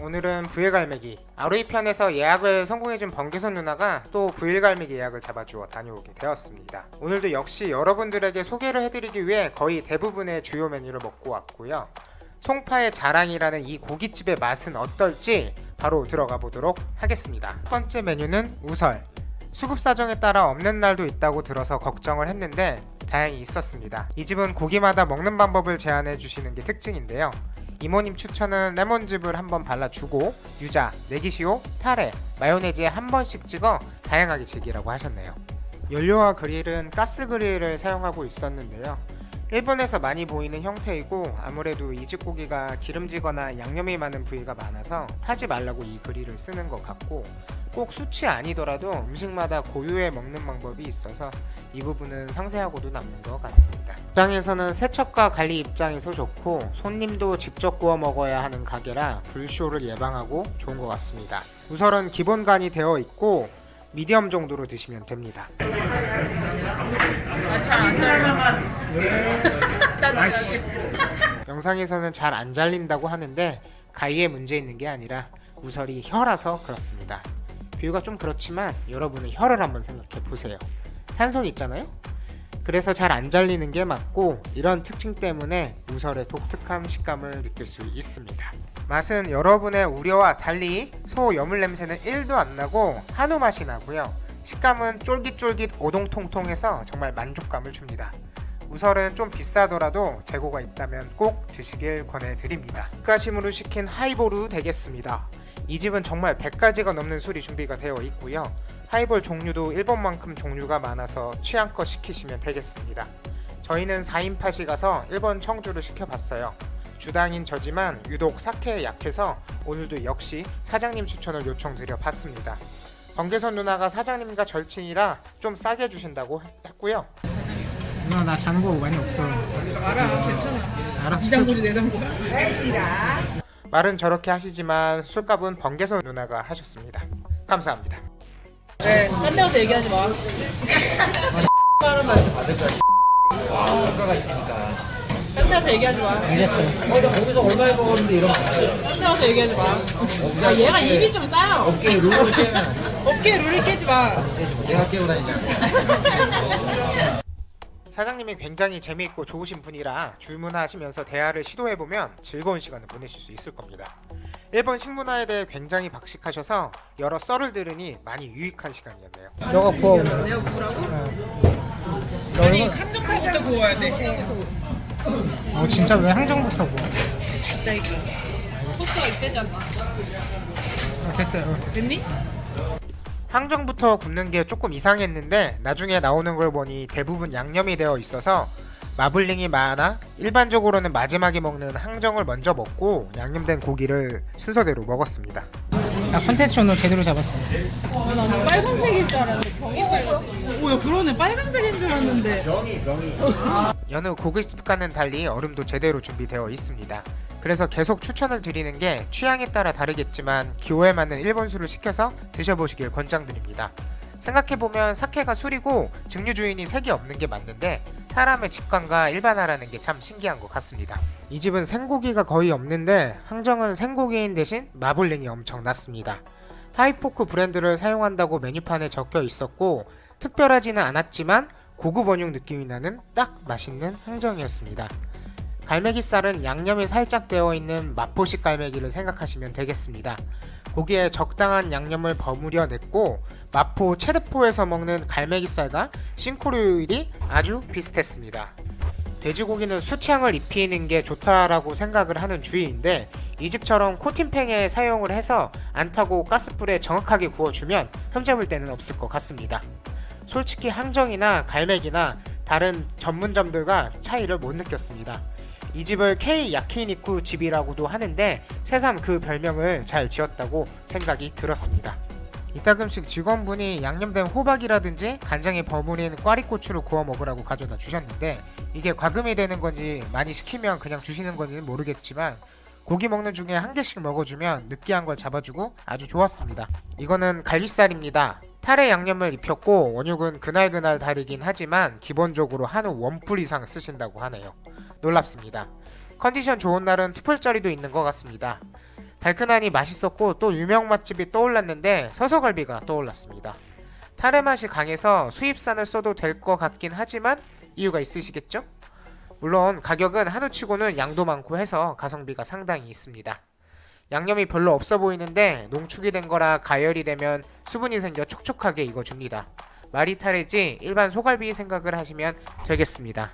오늘은 부일갈매기 아루이 편에서 예약을 성공해준 번개선 누나가 또 부일갈매기 예약을 잡아주어 다녀오게 되었습니다. 오늘도 역시 여러분들에게 소개를 해드리기 위해 거의 대부분의 주요 메뉴를 먹고 왔고요. 송파의 자랑이라는 이 고깃집의 맛은 어떨지 바로 들어가 보도록 하겠습니다. 첫 번째 메뉴는 우설. 수급 사정에 따라 없는 날도 있다고 들어서 걱정을 했는데 다행히 있었습니다. 이 집은 고기마다 먹는 방법을 제안해 주시는 게 특징인데요. 이모님 추천은 레몬즙을 한번 발라주고 유자, 네기시오, 타레, 마요네즈에 한 번씩 찍어 다양하게 즐기라고 하셨네요. 연료와 그릴은 가스 그릴을 사용하고 있었는데요. 일본에서 많이 보이는 형태이고 아무래도 이집 고기가 기름지거나 양념이 많은 부위가 많아서 타지 말라고 이 그릴을 쓰는 것 같고 꼭 수치 아니더라도 음식마다 고유의 먹는 방법이 있어서 이 부분은 상세하고도 남는 것 같습니다. 입장에서는 세척과 관리 입장에서 좋고 손님도 직접 구워 먹어야 하는 가게라 불쇼를 예방하고 좋은 것 같습니다. 우설은 기본 간이 되어 있고 미디엄 정도로 드시면 됩니다. 영상에서는 잘 안 잘린다고 하는데 가위에 문제 있는 게 아니라 우설이 혀라서 그렇습니다. 비유가 좀 그렇지만 여러분은 혀를 한번 생각해 보세요. 탄성이 있잖아요? 그래서 잘 안 잘리는 게 맞고 이런 특징 때문에 우설의 독특한 식감을 느낄 수 있습니다. 맛은 여러분의 우려와 달리 소 여물 냄새는 1도 안 나고 한우 맛이 나고요. 식감은 쫄깃쫄깃 오동통통해서 정말 만족감을 줍니다. 우설은 좀 비싸더라도 재고가 있다면 꼭 드시길 권해드립니다. 가심으로 시킨 하이볼우 되겠습니다. 이 집은 정말 100가지가 넘는 술이 준비가 되어 있고요. 하이볼 종류도 일본만큼 종류가 많아서 취향껏 시키시면 되겠습니다. 저희는 4인 팟이 가서 일본 청주를 시켜봤어요. 주당인 저지만 유독 사케에 약해서 오늘도 역시 사장님 추천을 요청드려 봤습니다. 번개선 누나가 사장님과 절친이라 좀 싸게 주신다고 했고요. 누나 나 잔고 많이 없어. 알아 괜찮아 알았어. 이 장고지 내 장고야 말은 저렇게 하시지만 술값은 번개선 누나가 하셨습니다. 감사합니다. 네, 딴 데 가서 얘기하지 마. 딴데 가서 얘기하지 마. 알겠어. 어, 나 거기서 얼마에 먹었는데 이런 딴데 가서 얘기하지 마. 야, 얘가 입이 좀 싸요. 어깨 룰을 깨면 어깨에 룰을 깨지 마. 내가 깨고 다니냐 사장님이 굉장히 재미있고 좋으신 분이라 주문하시면서 대화를 시도해보면 즐거운 시간을 보내실 수 있을 겁니다. 일본 식문화에 대해 굉장히 박식하셔서 여러 썰을 들으니 많이 유익한 시간이었네요. 너가 구워. 내가 구우라고? 아니 한정살부터 구워야 돼 어 진짜 왜 항정부터 구워? 됐다니까 소스가 이때잖아 됐어요. 됐니? 항정부터 굽는 게 조금 이상했는데 나중에 나오는 걸 보니 대부분 양념이 되어 있어서 마블링이 많아 일반적으로는 마지막에 먹는 항정을 먼저 먹고 양념된 고기를 순서대로 먹었습니다. 나 컨텐츠 오늘 제대로 잡았어. 아, 나는 빨간색일 줄 알았는데 병이 빨간색 오야 그러네 빨간색인 줄 알았는데 여느 고깃집과는 달리 얼음도 제대로 준비되어 있습니다. 그래서 계속 추천을 드리는 게 취향에 따라 다르겠지만 기호에 맞는 일본 술을 시켜서 드셔보시길 권장드립니다. 생각해보면 사케가 술이고 증류 주인이 색이 없는 게 맞는데 사람의 직관과 일반화라는 게 참 신기한 것 같습니다. 이 집은 생고기가 거의 없는데 항정은 생고기인 대신 마블링이 엄청 났습니다. 하이포크 브랜드를 사용한다고 메뉴판에 적혀 있었고 특별하지는 않았지만 고급 원육 느낌이 나는 딱 맛있는 항정이었습니다. 갈매기살은 양념이 살짝 되어 있는 마포식 갈매기를 생각하시면 되겠습니다. 고기에 적당한 양념을 버무려 냈고 마포 체르포에서 먹는 갈매기살과 싱크로율이 아주 비슷했습니다. 돼지고기는 수치향을 입히는 게 좋다라고 생각을 하는 주의인데 이 집처럼 코팅팬에 사용을 해서 안 타고 가스불에 정확하게 구워주면 흠잡을 데는 없을 것 같습니다. 솔직히 항정이나 갈매기나 다른 전문점들과 차이를 못 느꼈습니다. 이 집을 K 야키니쿠 집이라고도 하는데 새삼 그 별명을 잘 지었다고 생각이 들었습니다. 이따금씩 직원분이 양념된 호박이라든지 간장에 버무린 꽈리고추를 구워 먹으라고 가져다 주셨는데 이게 과금이 되는 건지 많이 시키면 그냥 주시는 건지는 모르겠지만 고기 먹는 중에 한 개씩 먹어주면 느끼한 걸 잡아주고 아주 좋았습니다. 이거는 갈비살입니다. 타레 양념을 입혔고 원육은 그날그날 다르긴 하지만 기본적으로 한우 원풀 이상 쓰신다고 하네요. 놀랍습니다. 컨디션 좋은 날은 투풀짜리도 있는 것 같습니다. 달큰하니 맛있었고 또 유명 맛집이 떠올랐는데 서서갈비가 떠올랐습니다. 타레 맛이 강해서 수입산을 써도 될 것 같긴 하지만 이유가 있으시겠죠? 물론 가격은 한우치고는 양도 많고 해서 가성비가 상당히 있습니다. 양념이 별로 없어 보이는데 농축이 된 거라 가열이 되면 수분이 생겨 촉촉하게 익어줍니다. 마리 타레지 일반 소갈비 생각을 하시면 되겠습니다.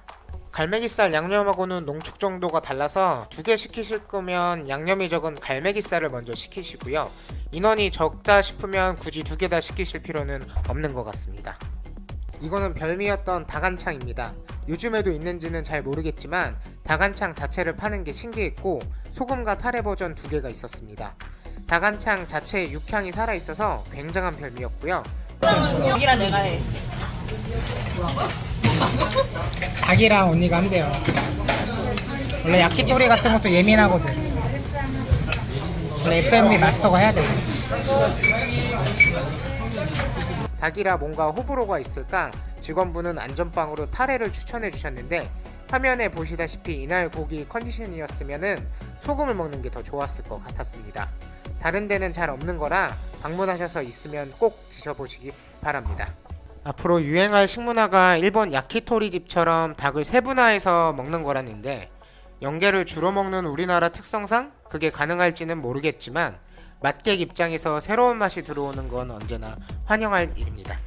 갈매기살 양념하고는 농축 정도가 달라서 두 개 시키실 거면 양념이 적은 갈매기살을 먼저 시키시고요. 인원이 적다 싶으면 굳이 두 개 다 시키실 필요는 없는 것 같습니다. 이거는 별미였던 다간창입니다. 요즘에도 있는지는 잘 모르겠지만 다간창 자체를 파는 게 신기했고 소금과 타레 버전 두 개가 있었습니다. 다간창 자체에 육향이 살아 있어서 굉장한 별미였고요. 여기랑 내가 해. 닭이랑 언니가 한대요. 원래 야키토리 같은 것도 예민하거든. 원래 FMB 마스터가 해야 돼. 닭이라 뭔가 호불호가 있을까 직원분은 안전빵으로 타레를 추천해 주셨는데 화면에 보시다시피 이날 고기 컨디션이었으면은 소금을 먹는 게 더 좋았을 것 같았습니다. 다른 데는 잘 없는 거라 방문하셔서 있으면 꼭 드셔보시기 바랍니다. 앞으로 유행할 식문화가 일본 야키토리 집처럼 닭을 세분화해서 먹는 거라는데 연계를 주로 먹는 우리나라 특성상 그게 가능할지는 모르겠지만 맛객 입장에서 새로운 맛이 들어오는 건 언제나 환영할 일입니다.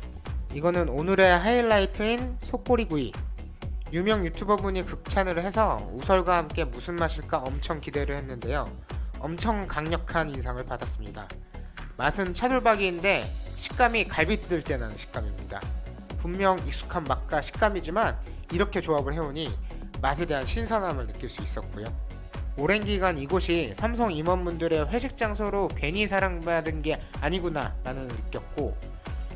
이거는 오늘의 하이라이트인 속꼬리구이. 유명 유튜버분이 극찬을 해서 우설과 함께 무슨 맛일까 엄청 기대를 했는데요. 엄청 강력한 인상을 받았습니다. 맛은 차돌박이인데 식감이 갈비 뜯을 때 나는 식감입니다. 분명 익숙한 맛과 식감이지만 이렇게 조합을 해오니 맛에 대한 신선함을 느낄 수 있었고요. 오랜 기간 이곳이 삼성 임원분들의 회식 장소로 괜히 사랑받은 게 아니구나 라는 느꼈고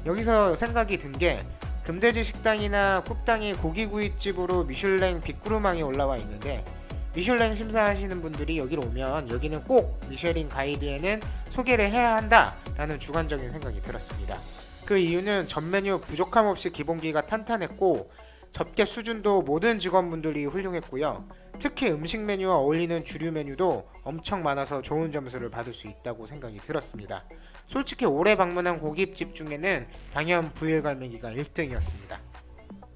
여기서 생각이 든 게 금돼지 식당이나 쿱당이 고기구이집으로 미슐랭 빅구르망이 올라와 있는데 미슐랭 심사하시는 분들이 여기로 오면 여기는 꼭 미쉐린 가이드에는 소개를 해야 한다라는 주관적인 생각이 들었습니다. 그 이유는 전 메뉴 부족함 없이 기본기가 탄탄했고 접객 수준도 모든 직원분들이 훌륭했고요. 특히 음식 메뉴와 어울리는 주류 메뉴도 엄청 많아서 좋은 점수를 받을 수 있다고 생각이 들었습니다. 솔직히 올해 방문한 고깃집 중에는 당연 부일갈매기가 1등이었습니다.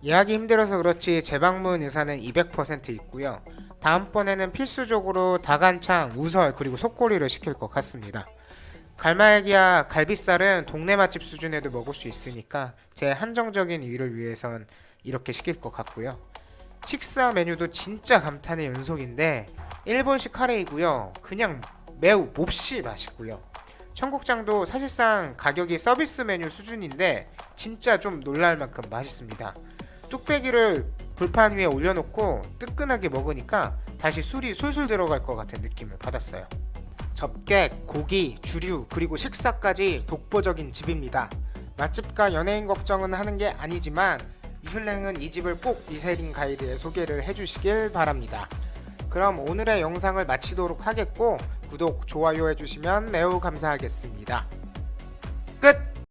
예약이 힘들어서 그렇지 재방문 의사는 200% 있고요. 다음번에는 필수적으로 다간창, 우설 그리고 속꼬리를 시킬 것 같습니다. 갈매기와 갈비살은 동네 맛집 수준에도 먹을 수 있으니까 제 한정적인 이유를 위해선 이렇게 시킬 것 같고요. 식사 메뉴도 진짜 감탄의 연속인데 일본식 카레이고요. 그냥 매우 몹시 맛있고요. 청국장도 사실상 가격이 서비스 메뉴 수준인데 진짜 좀 놀랄 만큼 맛있습니다. 뚝배기를 불판 위에 올려놓고 뜨끈하게 먹으니까 다시 술이 술술 들어갈 것 같은 느낌을 받았어요. 접객, 고기, 주류, 그리고 식사까지 독보적인 집입니다. 맛집과 연예인 걱정은 하는 게 아니지만 미슐랭은 이 집을 꼭 미쉐린 가이드에 소개를 해주시길 바랍니다. 그럼 오늘의 영상을 마치도록 하겠고 구독, 좋아요 해주시면 매우 감사하겠습니다. 끝!